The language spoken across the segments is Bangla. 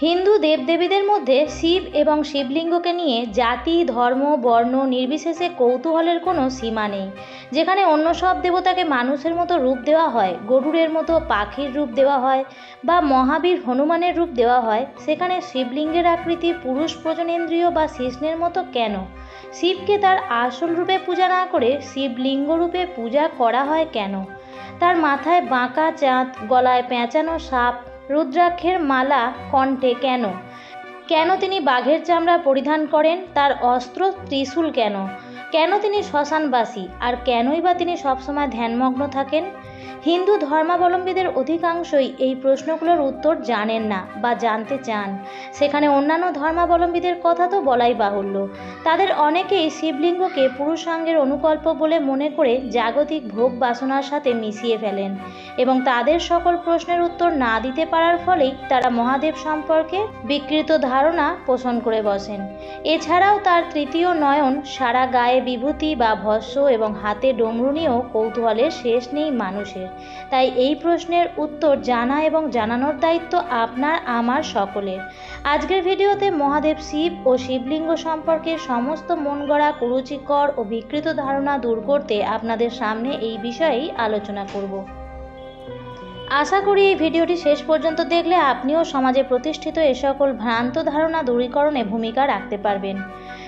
হিন্দু দেবদেবীদের মধ্যে শিব এবং শিবলিঙ্গকে নিয়ে জাতি, ধর্ম, বর্ণ নির্বিশেষে কৌতূহলের কোনো সীমা নেই। যেখানে অন্য সব দেবতাকে মানুষের মতো রূপ দেওয়া হয়, গরুড়ের মতো পাখির রূপ দেওয়া হয় বা মহাবীর হনুমানের রূপ দেওয়া হয়, সেখানে শিবলিঙ্গের আকৃতি পুরুষ প্রজনেন্দ্রিয় বা শিষ্ণের মতো কেন? শিবকে তার আসল রূপে পূজা না করে শিবলিঙ্গ রূপে পূজা করা হয় কেন? তার মাথায় বাঁকা চাঁদ, গলায় পেঁচানো সাপ রুদ্রাক্ষের মালা কণ্ঠে কেন? কেন তিনি বাঘের চামড়া পরিধান করেন? তার অস্ত্র ত্রিশূল কেন? কেন তিনি শ্মশানবাসী? আর কেনই বা তিনি সবসময় ধ্যানমগ্ন থাকেন? হিন্দু ধর্মাবলম্বীদের অধিকাংশই এই প্রশ্নগুলোর উত্তর জানেন না বা জানতে চান। সেখানে অন্যান্য ধর্মাবলম্বীদের কথা তো বলাই বাহুল্য। তাদের অনেকেই শিবলিঙ্গকে পুরুষাঙ্গের অনুকল্প বলে মনে করে জাগতিক ভোগ বাসনার সাথে মিশিয়ে ফেলেন এবং তাদের সকল প্রশ্নের উত্তর না দিতে পারার ফলেই তারা মহাদেব সম্পর্কে বিকৃত ধারণা পোষণ করে বসেন। এছাড়াও তার তৃতীয় নয়ন সারা গায়ে বিভূতি বা ভস্য এবং হাতে ডমরু নিয়েও কৌতূহলের শেষ নেই মানুষের। তাই এই প্রশ্নের উত্তর জানা এবং জানানোর দায়িত্ব আপনার, আমার সকলের। আজকের ভিডিওতে মহাদেব শিব ও শিবলিঙ্গ সম্পর্কে সমস্ত মন গড়া কুরুচিকর ও বিকৃত ধারণা দূর করতে আপনাদের সামনে এই বিষয়েই আলোচনা করব। আশা করি এই ভিডিওটি শেষ পর্যন্ত দেখলে আপনিও সমাজে প্রতিষ্ঠিত এ সকল ভ্রান্ত ধারণা দূরীকরণে ভূমিকা রাখতে পারবেন।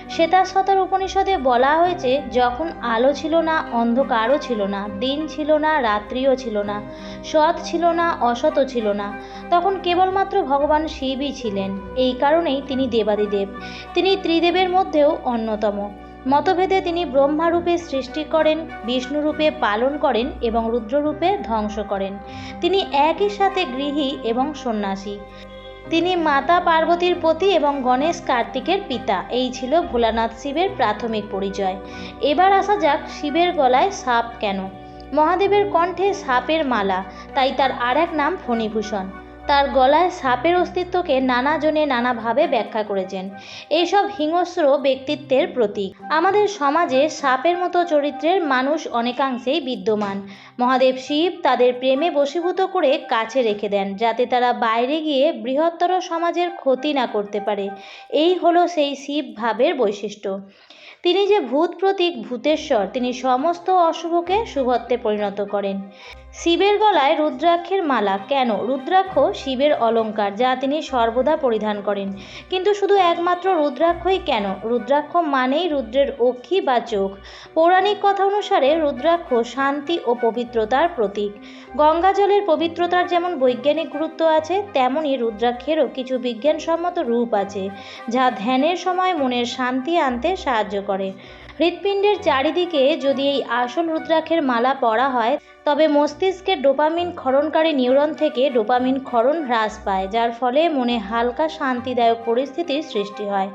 শ্বেতাশতর উপনিষদে বলা হয়েছে, যখন আলো ছিল না, অন্ধকারও ছিল না, দিন ছিল না, রাত্রিও ছিল না, সৎ ছিল না অসৎও ছিল না। তখন কেবলমাত্র ভগবান শিবই ছিলেন। এই কারণেই তিনি দেবাদিদেব। তিনি ত্রিদেবের মধ্যেও অন্যতম। মতভেদে তিনি ব্রহ্মারূপে সৃষ্টি করেন, বিষ্ণুরূপে পালন করেন এবং রুদ্ররূপে ধ্বংস করেন। তিনি একই সাথে গৃহী এবং সন্ন্যাসী। তিনি মাতা পার্বতীর পতি এবং গণেশ কার্তিকের পিতা। এই ছিল ভোলানাথ শিবের প্রাথমিক পরিচয়। এবার আসা যাক শিবের গলায় সাপ কেন। মহাদেবের কণ্ঠে সাপের মালা, তাই তার আর এক নাম ফণিভূষণ। তার গলায় সাপের অস্তিত্বকে নানাজনে নানাভাবে ব্যাখ্যা করেছেন। এইসব হিংস্র ব্যক্তিত্বের প্রতীক। আমাদের সমাজে সাপের মতো চরিত্রের মানুষ অনেকাংশেই বিদ্যমান। মহাদেব শিব তাদের প্রেমে বশীভূত করে কাছে রেখে দেন, যাতে তারা বাইরে গিয়ে বৃহত্তর সমাজের ক্ষতি না করতে পারে। এই হলো সেই শিব ভাবের বৈশিষ্ট্য। তিনি যে ভূত প্রতীক ভূতেশ্বর, তিনি সমস্ত অশুভকে শুভত্বে পরিণত করেন। শিবের গলায় রুদ্রাক্ষের মালা। কেন? রুদ্রাক্ষ শিবের অলঙ্কার, যা তিনি সর্বদা পরিধান করেন। কিন্তু শুধু একমাত্র রুদ্রাক্ষই কেন? রুদ্রাক্ষ মানেই রুদ্রের অক্ষি বা চোখ। পৌরাণিক কথা অনুসারে রুদ্রাক্ষ শান্তি ও পবিত্রতার প্রতীক। গঙ্গা জলের পবিত্রতার যেমন বৈজ্ঞানিক গুরুত্ব আছে তেমনই রুদ্রাক্ষেরও কিছু বিজ্ঞানসম্মত রূপ আছে, যা ধ্যানের সময় মনের শান্তি আনতে সাহায্য করে। হৃৎপিণ্ডের চারিদিকে যদি এই আসল রুদ্রাক্ষের মালা পরা হয় তবে মস্তিষ্কে ডোপামিন ক্ষরণকারী নিউরন থেকে ডোপামিন ক্ষরণ হ্রাস পায়, যার ফলে মনে হালকা শান্তিদায়ক পরিস্থিতির সৃষ্টি হয়।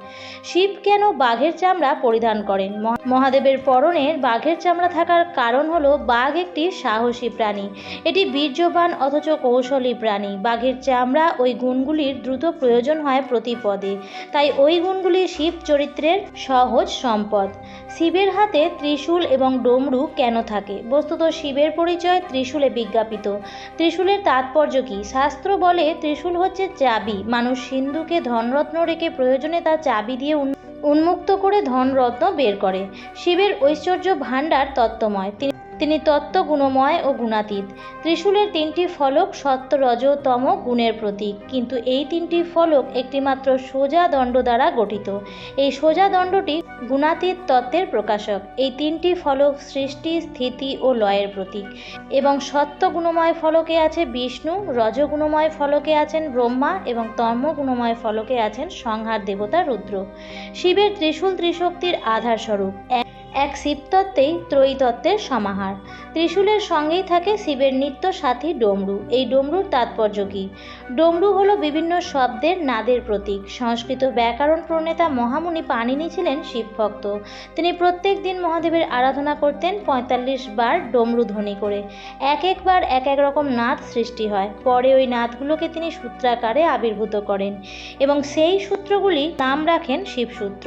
শিব কেন বাঘের চামড়া পরিধান করেন? মহাদেবের পরনের বাঘের চামড়া থাকার কারণ হলো বাঘ একটি সাহসী প্রাণী। এটি বীর্যবান অথচ কৌশলী প্রাণী। বাঘের চামড়া ওই গুণগুলির দ্রুত প্রয়োজন হয় প্রতি পদে তাই ওই গুণগুলি শিব চরিত্রের সহজ সম্পদ। শিবের হাতে ত্রিশূল এবং ডমরু কেন থাকে? বস্তুত শিবের পরিচয় ত্রিশূলে বিজ্ঞাপিত। ত্রিশূলের তাৎপর্য কি? শাস্ত্র বলে ত্রিশূল হচ্ছে চাবি। মানুষ সিন্ধুকে ধনরত্ন রেখে প্রয়োজনে তার চাবি দিয়ে উন- উন্মুক্ত করে ধনরত্ন বের করে। শিবের ঐশ্বর্য ভাণ্ডার তত্ত্বময়। তিনি তিনি তত্ত্ব গুণময় ও গুণাতীত। ত্রিশূলের তিনটি ফলক সত্য রজতম গুণের প্রতীক। কিন্তু এই তিনটি ফলক একটিমাত্র সোজা দণ্ড দ্বারা গঠিত। এই সোজা দণ্ডটি গুণাতীত তত্ত্বের প্রকাশক। এই তিনটি ফলক সৃষ্টি, স্থিতি ও লয়ের প্রতীক। এবং সত্য গুণময় ফলকে আছে বিষ্ণু রজগুণময় ফলকে আছেন ব্রহ্মা এবং তর্ম গুণময় ফলকে আছেন সংহার দেবতা রুদ্র। শিবের ত্রিশূল ত্রিশক্তির আধার স্বরূপ এক এক শিবতত্ত্বেই ত্রয়ীতত্ত্বের সমাহার। ত্রিশূলের সঙ্গেই থাকে শিবের নিত্য সাথী ডমরু। এই ডমরুর তাৎপর্য কী? ডমরু হলো বিভিন্ন শব্দের নাদের প্রতীক। সংস্কৃত ব্যাকরণ প্রণেতা মহামুনি পাণিনি ছিলেন শিবভক্ত। তিনি প্রত্যেক দিন মহাদেবের আরাধনা করতেন পঁয়তাল্লিশ বার ডমরু ধ্বনি করে। এক একবার এক এক রকম নাদ সৃষ্টি হয়। পরে ওই নাদগুলোকে তিনি সূত্রাকারে আবির্ভূত করেন এবং সেই সূত্রগুলি নাম রাখেন শিবসূত্র।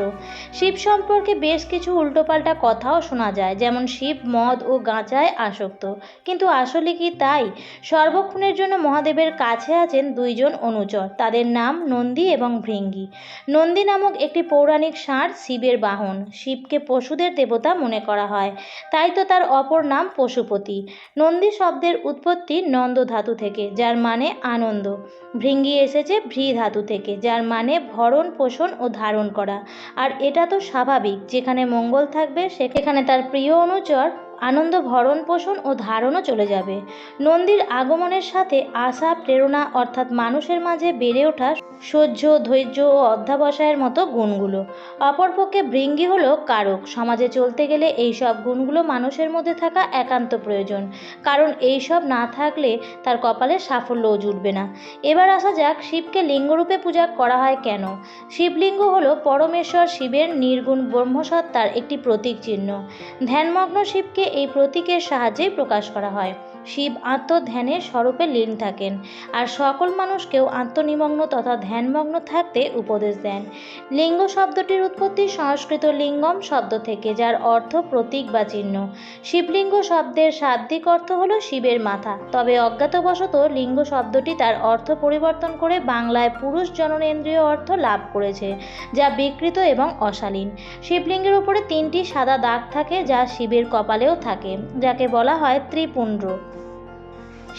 শিব সম্পর্কে বেশ কিছু উল্টোপাল্টা কথাও শোনা যায়, যেমন শিব, মদ ও গাঁজায় আসক্ত। কিন্তু আসলে কি তাই? সর্বক্ষণের জন্য মহাদেবের কাছে আছেন দুইজন অনুচর। তাদের নাম নন্দী এবং ভৃঙ্গি। নন্দী নামক একটি পৌরাণিক ষাঁড় শিবের বাহন। শিবকে পশুদের দেবতা মনে করা হয়। তাই তো তার অপর নাম পশুপতি। নন্দী শব্দের উৎপত্তি নন্দ ধাতু থেকে, যার মানে আনন্দ। ভৃঙ্গি এসেছে ভ্রী ধাতু থেকে, যার মানে ভরণ, পোষণ ও ধারণ করা। আর এটা তো স্বাভাবিক। যেখানে মঙ্গল থাকবে, সেখানে তার প্রিয় অনুচর আনন্দ ভরণ পোষণ ও ধারণও চলে যাবে। নন্দীর আগমনের সাথে আশা, প্রেরণা অর্থাৎ মানুষের মাঝে বেড়ে ওঠা সহ্য, ধৈর্য ও অধ্যাবসায়ের মতো গুণগুলো। অপরপক্ষে ভৃঙ্গি হলো কারক। সমাজে চলতে গেলে এই সব গুণগুলো মানুষের মধ্যে থাকা একান্ত প্রয়োজন। কারণ এই সব না থাকলে তার কপালে সাফল্যও জুটবে না। এবার আসা যাক শিবকে লিঙ্গরূপে পূজা করা হয় কেন? শিবলিঙ্গ হলো পরমেশ্বর শিবের নির্গুণ ব্রহ্মসত্তার একটি প্রতীক চিহ্ন। ধ্যানমগ্ন শিবকে এই প্রতীকের সাহায্যেই প্রকাশ করা হয়। শিব আত্মধ্যানের স্বরূপে লীন থাকেন আর সকল মানুষকেও আত্মনিমগ্ন তথা ধ্যানমগ্ন থাকতে উপদেশ দেন। লিঙ্গ শব্দটির উৎপত্তি সংস্কৃত লিঙ্গম শব্দ থেকে, যার অর্থ প্রতীক বা চিহ্ন। শিবলিঙ্গ শব্দের শাব্দিক অর্থ হল শিবের মাথা। তবে অজ্ঞাতবশত লিঙ্গ শব্দটি তার অর্থ পরিবর্তন করে বাংলায় পুরুষ জননেন্দ্রিয় অর্থ লাভ করেছে, যা বিকৃত এবং অশালীন। শিবলিঙ্গের উপরে তিনটি সাদা দাগ থাকে, যা শিবের কপালেও থাকে, যাকে বলা হয় ত্রিপুণ্ড।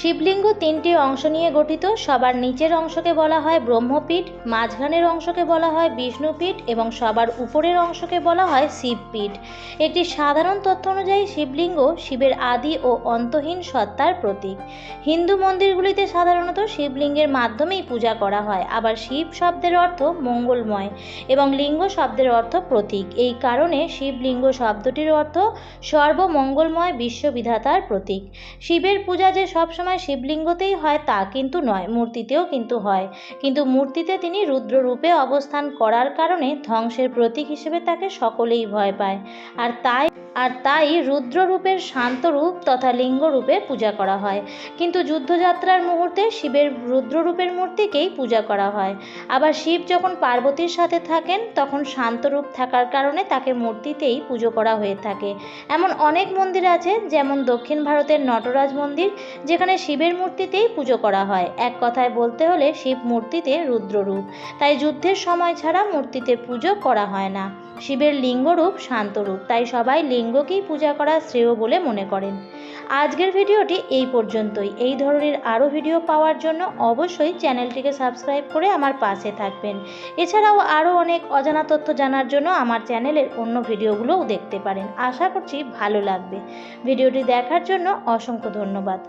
শিবলিঙ্গ তিনটি অংশ নিয়ে গঠিত। সবার নিচের অংশকে বলা হয় ব্রহ্মপীঠ, মাঝখানের অংশকে বলা হয় বিষ্ণুপীঠ এবং সবার উপরের অংশকে বলা হয় শিবপীঠ। একটি সাধারণ তথ্য অনুযায়ী শিবলিঙ্গ শিবের আদি ও অন্তহীন সত্তার প্রতীক। হিন্দু মন্দিরগুলিতে সাধারণত শিবলিঙ্গের মাধ্যমেই পূজা করা হয়। আবার শিব শব্দের অর্থ মঙ্গলময় এবং লিঙ্গ শব্দের অর্থ প্রতীক। এই কারণে শিবলিঙ্গ শব্দটির অর্থ সর্বমঙ্গলময় বিশ্ববিধাতার প্রতীক। শিবের পূজা যে সবসময় শিবলিঙ্গতেই হয় তা কিন্তু নয়, মূর্তিতেও কিন্তু হয়। কিন্তু মূর্তিতে তিনি রুদ্ররূপে অবস্থান করার কারণে ধ্বংসের প্রতীক হিসেবে তাকে সকলেই ভয় পায়। আর তাই আর তাই রুদ্ররূপের শান্ত রূপ তথা লিঙ্গরূপে পূজা করা হয়। কিন্তু যুদ্ধযাত্রার মুহূর্তে শিবের রুদ্ররূপের মূর্তিকেই পূজা করা হয়। আবার শিব যখন পার্বতীর সাথে থাকেন, তখন শান্ত রূপ থাকার কারণে তাকে মূর্তিতেই পুজো করা হয়ে থাকে। এমন অনেক মন্দির আছে, যেমন দক্ষিণ ভারতের নটরাজ মন্দির, যেখানে শিবের মূর্তিতেই পুজো করা হয়। এক কথায় বলতে হলে শিব মূর্তিতে রুদ্ররূপ। তাই যুদ্ধের সময় ছাড়া মূর্তিতে পুজো করা হয় না। শিবের লিঙ্গরূপ শান্তরূপ, তাই সবাই লিঙ্গকেই পূজা করা শ্রেয় বলে মনে করেন। আজকের ভিডিওটি এই পর্যন্তই। এই ধরনের আরও ভিডিও পাওয়ার জন্য অবশ্যই চ্যানেলটিকে সাবস্ক্রাইব করে আমার পাশে থাকবেন। এছাড়াও আরও অনেক অজানা তথ্য জানার জন্য আমার চ্যানেলের অন্য ভিডিওগুলোও দেখতে পারেন। আশা করছি ভালো লাগবে। ভিডিওটি দেখার জন্য অসংখ্য ধন্যবাদ।